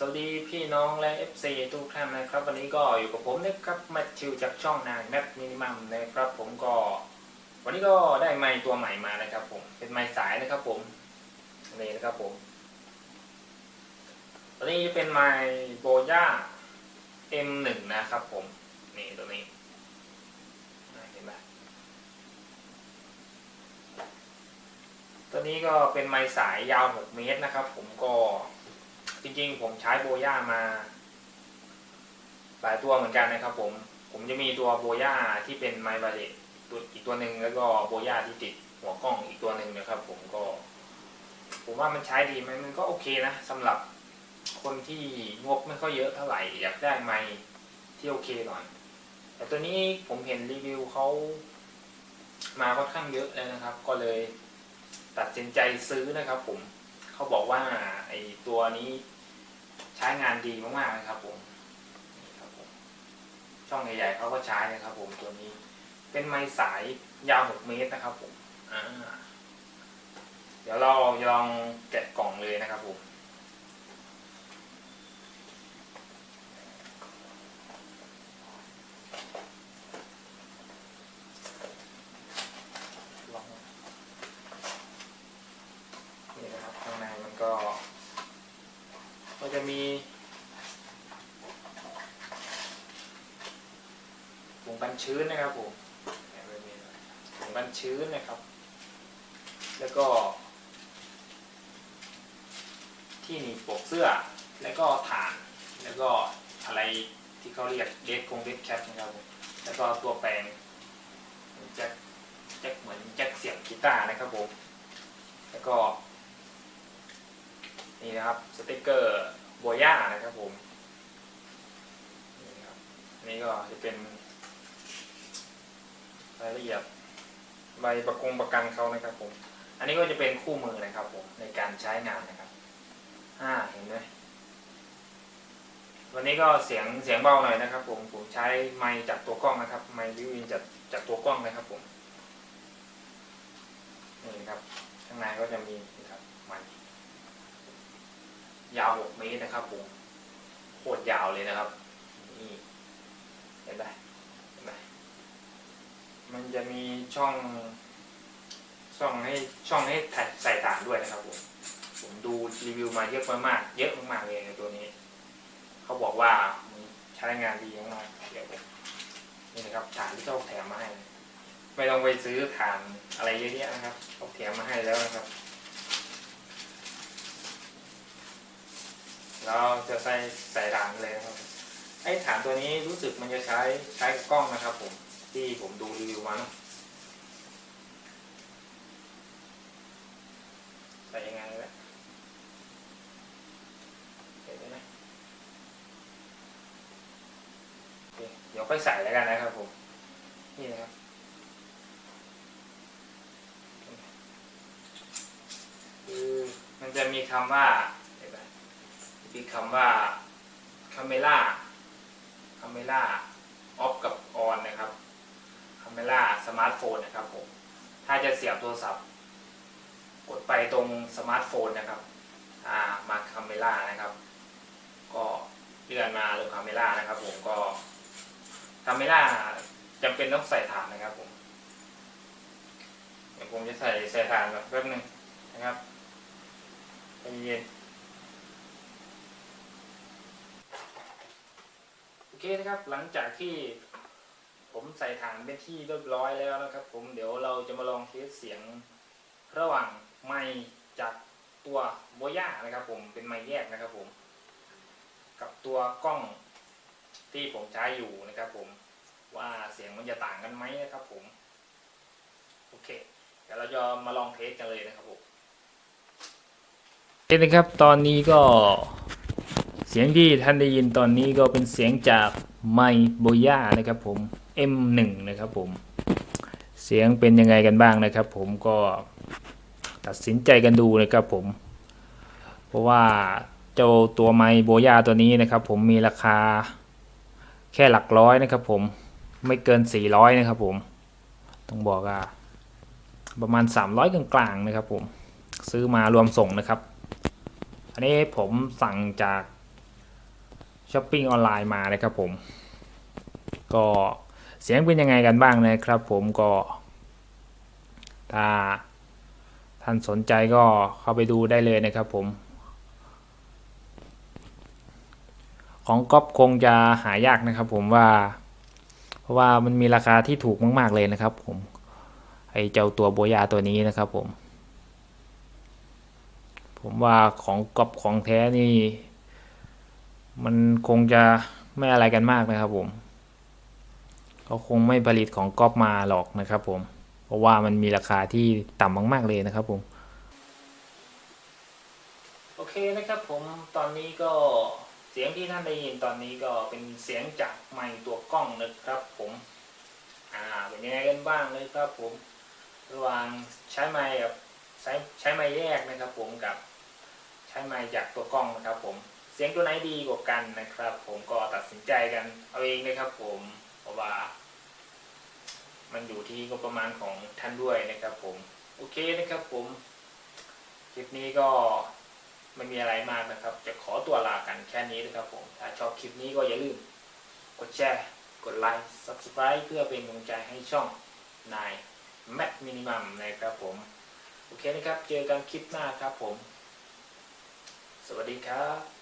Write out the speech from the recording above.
สวัสดีพี่น้องและ FC ทุกท่านนะครับ วันนี้ก็อยู่กับผมนะครับมทธิวจากช่องนางแมทมินิมัมนะครับผมก็ วันนี้ก็ได้ไมค์ตัวใหม่มานะครับ ผมเป็นไมค์สายนะครับ ผมนี่นะครับผมตัวนี้จะเป็นไมค์โบย่า M1 นะครับ ผมนี่ตัวนี้เห็นไหมตัวนี้ก็เป็นไมค์สายยาว 6 เมตรนะครับ ผมก็ ริงๆ ผมใช้โบย่ามาหลายตัวเหมือนกันนะครับ ผม ผมจะมีตัวโบย่าที่เป็นไมบาเลตัวอีกตัวหนึ่งแล้วก็โบย่าที่ติดหัวกล้องอีกตัวหนึ่งนะครับ ผมก็ ผมว่ามันใช้ดีไหมมันก็โอเคนะสำหรับคนที่งบไม่ค่อยเยอะเท่าไหร่อยากได้ไมที่โอเคหน่อย แต่ตัวนี้ผมเห็นรีวิวเขามาค่อนข้างเยอะเลยนะครับ ก็เลยตัดสินใจซื้อนะครับ ผมเขาบอกว่าไอ้ตัวนี้ ใช้งานดีมากๆนะครับผมนี่ครับผม ช่องใหญ่ๆเขาก็ใช้นะครับ ผมตัวนี้ เป็นไม้สายยาว 6 เมตรนะครับ ผม อ่า เดี๋ยวเราลองแกะกล่องเลยนะครับผมลอง นี่นะครับข้างในมันก็ ก็จะมีถุงกันชื้นนะครับผมเนี่ยแบบนี้นะถุงกันชื้นนะครับ แล้วก็ ที่หนีบปกเสื้อ แล้วก็ฐาน แล้วก็อะไรที่เขาเรียกเดสคงเดสแคปนะครับผมแล้วก็ตัวแปลงแจ็คแจ็คเหมือนแจ็คเสียงกีตาร์นะครับผม แล้วก็ นี่นะครับ สติกเกอร์ โบย่านะครับผมนี่ครับนี่ก็จะเป็นรายละเอียดใบประกงประกันเขานะครับผม อันนี้ก็จะเป็นคู่มือนะครับผมในการใช้งานนะครับอ่าเห็นไหมวันนี้ก็เสียงเสียงเบาหน่อยนะครับ ผมผมใช้ไมค์จากตัวกล้องนะครับ ไมค์วิวินจากจากตัวกล้องนะครับผมนี่ครับ ข้างในก็จะมีนี่ครับไมค์ ยาว6เมตรนะครับผมโคตรยาวเลยนะครับนี่เห็นไหมเห็นไหมมันจะมีช่อง ช่องให้ช่องให้ใส่ฐานด้วยนะครับผมผมดูรีวิวมาเยอะมากๆเยอะมากๆเลยในตัวนี้ เขาบอกว่าใช้งานดีมากๆเดี๋ยวนี่นะครับฐานที่เขาแถมมาให้ ไม่ต้องไปซื้อฐานอะไรเยอะแยะนะครับเขาแถมมาให้แล้วนะครับ เราจะใส่ใส่ฐานเลยนะครับ ไอ้ฐานตัวนี้รู้สึกมันจะใช้ใช้กับกล้องนะครับ ผมที่ผมดูรีวิวมาเนอะใส่ยังไงวะเนไหมโอเคเดี๋ยวค่อยใส่แล้วกันนะครับผม นี่นะครับคือมันจะมีคำว่า มีคำว่าคาเมล่าคาเมล่าออฟกับออนนะครับคาเมล่าสมาร์ทโฟนนะครับผมถ้าจะเสียบโทรศัพท์ กดไปตรงสมาร์ทโฟนนะครับอ่ามาคาเมล่านะครับ ก็เลื่อนมาลงคาเมล่านะครับผมก็คาเมล่าจำเป็นต้องใส่ฐานนะครับผมเดี๋ยวผมจะใส่ใส่ฐานแบบแป๊บนึงนะครับใจเย็น โอ เคนะครับหลังจากที่ผมใส่ฐานเป็นที่เรียบร้อยแล้วนะครับ ผมเดี๋ยวเราจะมาลองเทสเสียงระหว่างไมค์จากตัวโบย่านะครับ ผมเป็นไมค์แยกนะครับ ผม กับตัวกล้องที่ผมใช้อยู่นะครับ ผมว่าเสียงมันจะต่างกันไหมนะครับ ผมโอเคเดี๋ยวเราจะมาลองเทสกันเลยนะครับผมเทสนะครับ ตอนนี้ก็ สียงที่ท่านได้ยินตอนนี้ก็เป็นเสียงจากไมโบย่านะครับผม M1 นะครับผม เสียงเป็นยังไงกันบ้างนะครับ ผมก็ตัดสินใจกันดูนะครับผม เพราะว่าเจ้าตัวไมโบย่าตัวนี้นะครับ ผมมีราคาแค่หลักร้อยนะครับ ผมไม่เกิน 400 นะครับ ผม ต้องบอกว่าประมาณ 300 กลางๆนะครับ ผม ซื้อมารวมส่งนะครับ อันนี้ผมสั่งจาก ช้อปปิ้งออนไลน์มานะครับผม ก็เสียงเป็นยังไงกันบ้างนะครับผมก็ถ้าท่านสนใจก็เข้าไปดูได้เลยนะครับผม ของก๊อปคงจะหายากนะครับผมว่า เพราะว่ามันมีราคาที่ถูกมากๆเลยนะครับผมไอเจ้าตัวโบยาตัวนี้นะครับผม ผมว่าของก๊อปของแท้นี่ มันคงจะไม่อะไรกันมากนะครับผมเขาคงไม่ผลิตของก๊อปมาหรอกนะครับผม เพราะว่ามันมีราคาที่ต่ำมาก ๆ เลยนะครับผม โอเคนะครับผมตอนนี้ก็เสียงที่ท่านได้ยินตอนนี้ก็เป็นเสียงจากไมค์ตัวกล้องนะครับผมอ่าเป็นยังไงกันบ้างเลยครับผม ระหว่างใช้ไมค์กับใช้ใช้ไมค์แยกนะครับผมกับ ใช้ไมค์จากตัวกล้องนะครับผม สียงตัวไหนดีกว่ากันนะครับ ผมก็ตัดสินใจกันเอาเองนะครับผมเพราะว่า มันอยู่ที่งบประมาณของท่านด้วยนะครับ ผม โอเคนะครับ ผมคลิปนี้ก็ไม่มีอะไรมากนะครับ จะขอตัวลากันแค่นี้นะครับ ผม ถ้าชอบคลิปนี้ก็อย่าลืมกดแชร์ กดไลค์ subscribe เพื่อเป็นกำลังใจให้ช่องนายแม t มินิมัมนะครับผม โอเคนะครับ เจอกันคลิปหน้าครับผม สวัสดีครับ